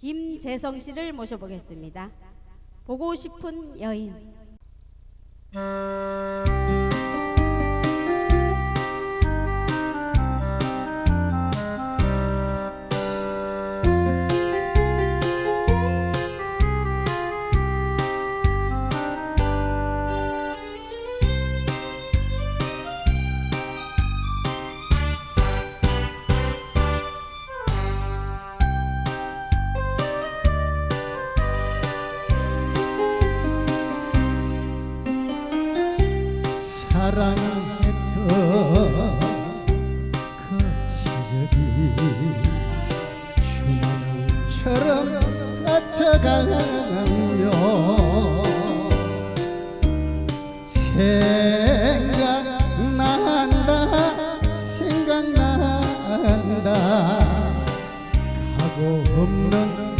김재성 씨를 모셔보겠습니다. 보고 싶은 여인. 사랑했던 그 시절이 주마등처럼 스쳐가며 생각난다 생각난다 없는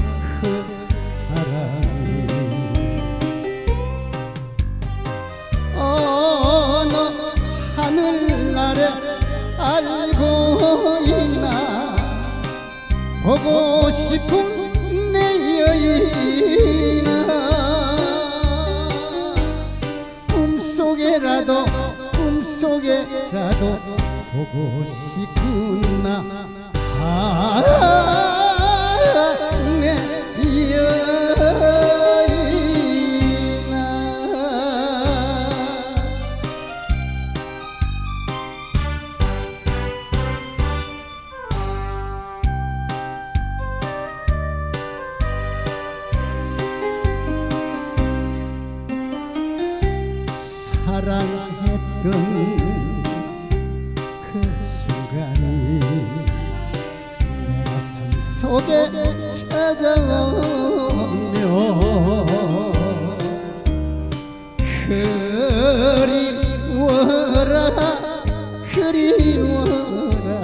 보고 싶은 내 여인아. 꿈속에라도 꿈속에라도 보고 싶구나 사랑했던 그 순간이 내 가슴 속에 찾아오며 그리워라 그리워라.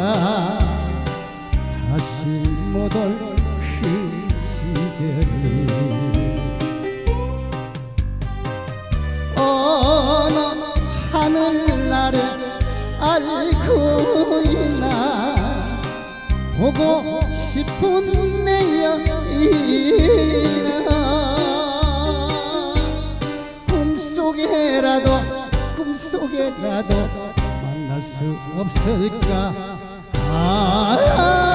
다시 못 올 그 시절이 살고 있나? 보고 싶은 내 여인아 꿈속에라도 꿈속에라도 만날 수 없을까? 아